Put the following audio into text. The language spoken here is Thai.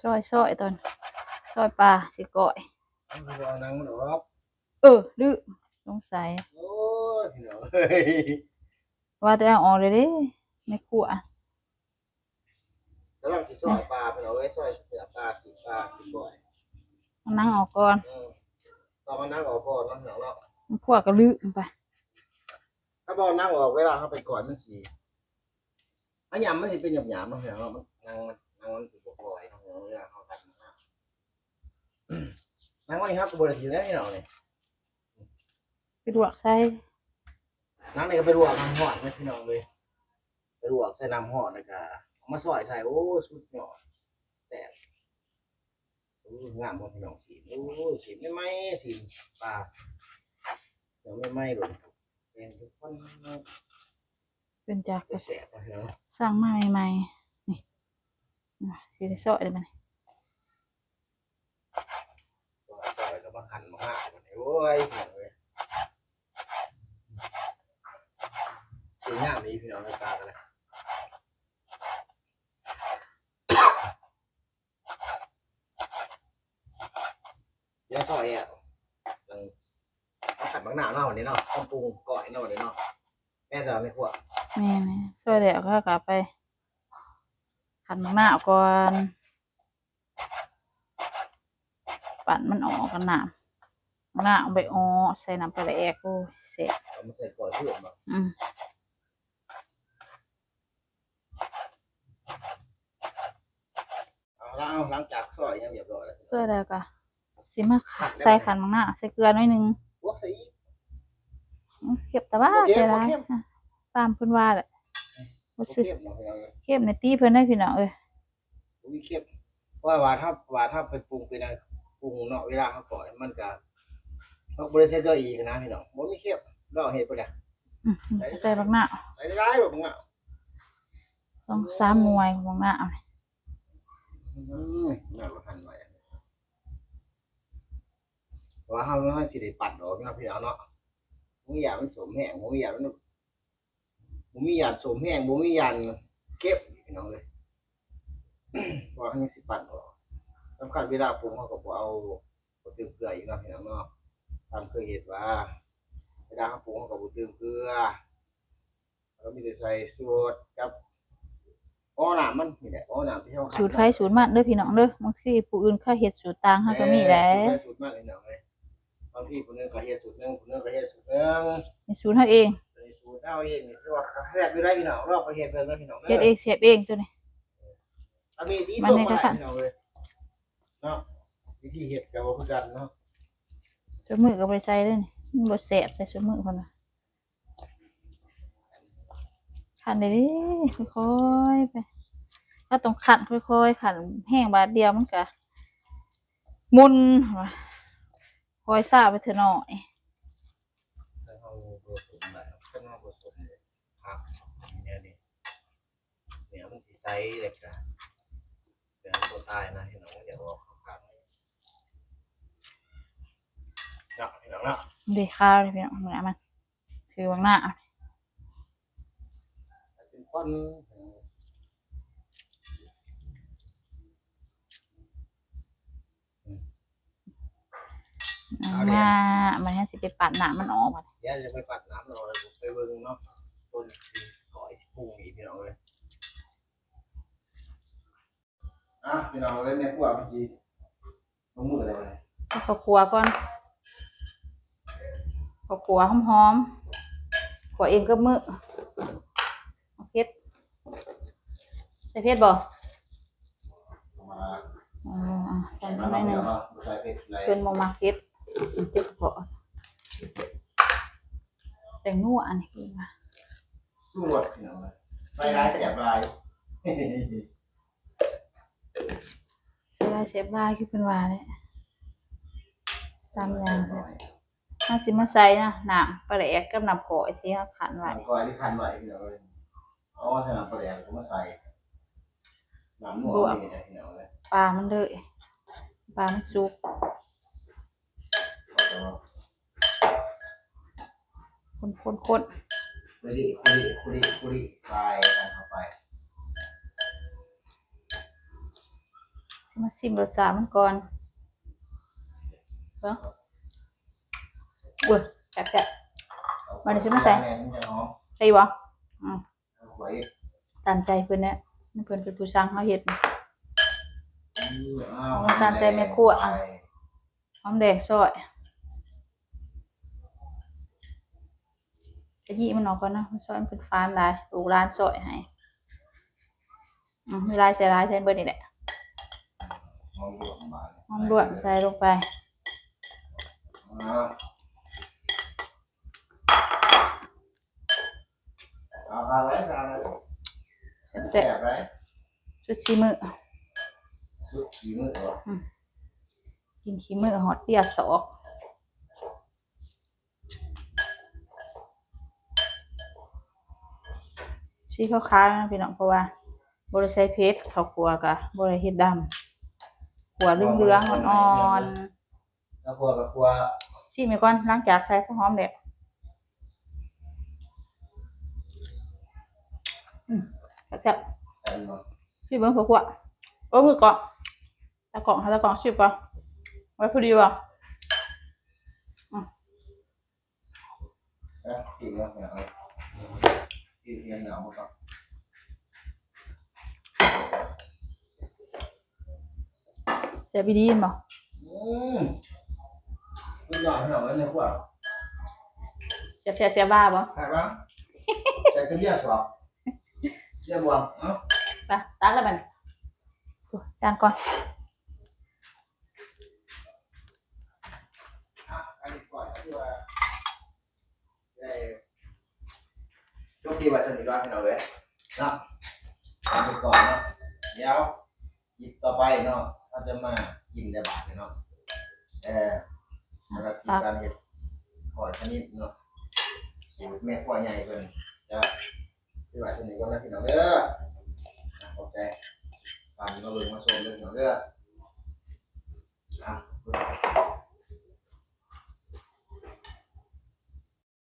เลยซอยซอยตอนซอยปลาสิก่อยเอาหนังมันออกเออลืมสงสัยโอ้ยพี่น้องเฮ้ยว่าแต่เอาออกเลยเด้ไม่ขัวกำลังสิซอยปลาพี่น้องเอ้ยซอยเสือปลาสีปลาสีบ่อยเอานั่งออกก่อนอืมตอนมันนั่งออกก่อนเนาะพี่น้องเนาะมันขัวก็ลืมไปถ้าบอนั่งออกเวลาเขาไปก่อนมันสีอันยำมันสิเป็นหยาบๆเนาะพี่น้องเนาะมันนั่งมัน นั่งมันสิบ่ปล่อยเนาะพี่องเวลาเขากัดมันนะนั่งวันนี้ครับกูบ่ได้สิแล้วพี่น้องนี่ไปลวกใส่นั่งนี่ก็ไปลวกน้ำหอดไหมพี่น้องเลยไปลวกใส่น้ำหอดแล้วก็เอามาซอยใส่โอ้สุดยอดแซ่บโอ้งามบ่พี่น้องสีโอ้สีไม่ไหมสีปลาเดี๋ยวไม่ไหมหรอกเป็นทุกคนเป็นจากจะแซ่บบ่พี่น้องสร้างมาใหม่ๆ สิได้ซอยได้มันตัวซอยก็มาขันมาห้าวันโอ้ยพี่น้องเลยสวยงามดีพี่น้องตากันเลยเดี๋ยวซอยอะต้องขันบางหน้าเนาะวันนี้เนาะต้องปรุงก่อยเนาะวันนี้เนาะแม่จะไม่ขวดแม่นี่ซอยแล้วก็กลับไป ขันมังหน้าก่อนปั่นมันออกกันน้ำมังหน้าเอาไปอ้อใส่น้ำปลาแอกโอ้ยเสร็จเอามาใส่ก่อยเพื่อนมาอืมเอาละเอาหลังจากซอยยังเรียบร้อยแล้วซอยแล้วก็สิมาใส่ขันมังหน้าใส่เกลือหน่อยหนึงบวกใส่อีกอืมเก็บแต่ว่าบ่เค็มใส่บ่ร้ายเค็มตามเพิ่นว่าแหละ โอรู้เคสึกเนาะพี่น้องเอ้ยเข้มในตีเพิ่นได้พี่น้องเอ้ยอุ้ยเข้มว่าว่าถ้าว่าถ้าไปปรุงเป็นอะไรปรุงเนาะเวลาเขาก่อยมันก็เขาบริเซตก็อีกนะพี่น้องบ่มีเข้มเราเห็ดไปเลยอืมใส่บักหน้าใส่ได้แบบมึงอะสองสามหน่วยของบักหน้าเอาเลยอืมน่ามาทันไว้ว่าเขาไม่ให้สิได้ปั่นดอกเนาะพี่น้องเนาะมึงอยากมันสมแห้งมึงอยากมัน มึงมีอยากสมแห้งมึงมีอยากเก็บพี่น้องเลยว่าเขายังสิปั่นดอกสำคัญเวลาปรุงเขาก็บ่เอาบ่ตึงเกลืออีกเนาะพี่น้องเนาะตามเคยเห็นว่าเวลาเขาปรุงเขาก็บุเติมเกลือแล้วก็มีแต่ใส่สูตรกับอ้อน้ำมันนี่แหละอ้อน้ำที่เขาสูตรไฟสูตรมันเด้อพี่น้องเด้อบางทีผู้อื่นเขาเฮ็ดสูตรต่างเฮาก็มีแหละสูตรมันเลยเนาะเลยบางทีคนนึงเขาเฮ็ดสูตรหนึงคนนึงเขาเฮ็ดสูตรหนึงมีสูตรเฮาเองสูตร เอาเองนี่คือว่าเขาแซ่บอยู่ได้พี่น้องเราไปเฮ็ดเบิ่งเนาะพี่น้องเฮ็ดเองเสียบเองตัวนี้ถ้ามีที่มันส่งในกมาระให้ทะพี่น้องเลยเนาะวิธีเฮ็ดก็บ่คือกันเนาะสูตรมือก็บ่ได้ใส่เด้อนี่มันบ่แซ่บใส่สูตรมือเพิ่นว่าขันได้ดิค่อยๆไปถ้าต้องขันค่อยๆขันแห้งบาดเดียวมันก็มุนว่ะคอยซ่าไปเถอะหน่อย ถ้าเขาบ่สมแล้วถ้าเขาบ่สมเลยครับเนี่ยนี่ เนี่ยมันสิใสเลยก็เดี๋ยวมันบ่ตายนะพี่น้องอย่าออกข้างๆเนาะพี่น้องเนาะดีข้าวเลยพี่น้องเหมือนมันคือบางหน้าเอาเป็นควันเอามามันให้สิไปปัดหนามันออกมาเดี๋ยวจะไปปัดหน้ำเราเลยไปเบิ่งเนาะต้นสิก่อยสิปรุงอีกพี่น้องเลย อะพี่น้องเลยแม่ครัวพี่จีลงมืออะไรมาเนี่ยเอาข้าวคั่วก่อนข้าวคั่วหอมๆคั่วเองก็มือเอาเพชรใส่เพชรบ่มาอ๋ออะใส่มามาหน่อยหนึงเนาะใส่เผ็ดอะไรเพิ่นบ่มักเพชรมันเจ็บคอแต่งนัวอันนี้คือว่าสู้รสพี่น้องเลยใส่ร้ายเสียบร้าย ใส่ได้เสียบได้คือเพิ่นว่าแหละตามอย่างถ้าสิมาใส่นะน้ำปลาแหลกกับน้ำกอยที่เฮาขันไว้น้ำก้อยที่คันไว้พี่น้องเลยเอาใส่น้ำปลาแดงก็มาใส่น้ำหนวดนี่นะพี่น้องเลยปลามันเลยปลามันสุกเอาคนคนคนคุริคุริคุริคุริใส่กันเข้าไป มาชิมรสชาติมันก่อนเบิ่งอุ้ยแซ่บมาดี๋ยวฉันมาใส่แม่นจะหอมๆได้บ่อืมตามใจเพิ่นแหละเพิ่นเป็นผู้สั่งเฮาเฮ็ด ตามใจแม่ครัวอะ หอมแดงซอยจะยี่มันออกก่อนนะมันซอยมันเป็นฟานได้ลูกร้านซอยให้อืมมีลายใส่ลายใส่เบิดนี่แหละ อมรวมบาดหอมรวมใส่ลงไปอ้าวเอาเอาไว้ซะนะแซ่บแซ่บไว้ๆชุดชีมือสุดขี้มือเหรอกินขี้มือหอดเตี้ยสอกสีขาวๆนะพี่น้องเพราะว่าบริใช้เพชรเขาวขัวกะบริเฮ็ดดำ ขัวเหลืองๆอ่อนแล้วครัวกับครัวๆซีมีก่อนหล้างจากใส่ข้าวหอมเด็ดอืมแซ่บใส่เนาะๆซีเบิ้งผักขัวโอ้มือก่อนตะกล่องหาตะกล่องชิบก่อนไว้พอดีว่ะเอ๊ะกินแล้วเนี่ยเอากินเพียงหนาวหมดครับ เสียบีดีนบ่อืมคุณยอดให้เราไว้ในครัวเสียบเสียเสียบ้าบ่ใช่ปะใส่กระเทียมสอบเจียบวงเอ้าไปตักแล้วมันจานก่อนอะอันนี้ก่อนที่ว่าได้ยกทีไว้สนิทก่อนให้เราเลยเนาะทำไปก่อนเนาะเดี๋ยวหยิบต่อไปเนาะ เราจะมากินได้บาทเนาะเออสำหรับกิจการเห็ดหอยชนิดเนาะสูตรแม่พ่อใหญ่เพิ่นจะที่ไว้สนิทก่อนนะพี่น้องเด้ออะขอบใจฟังมาเบิ่งมาชมเรื่องเน้องเด้ออะ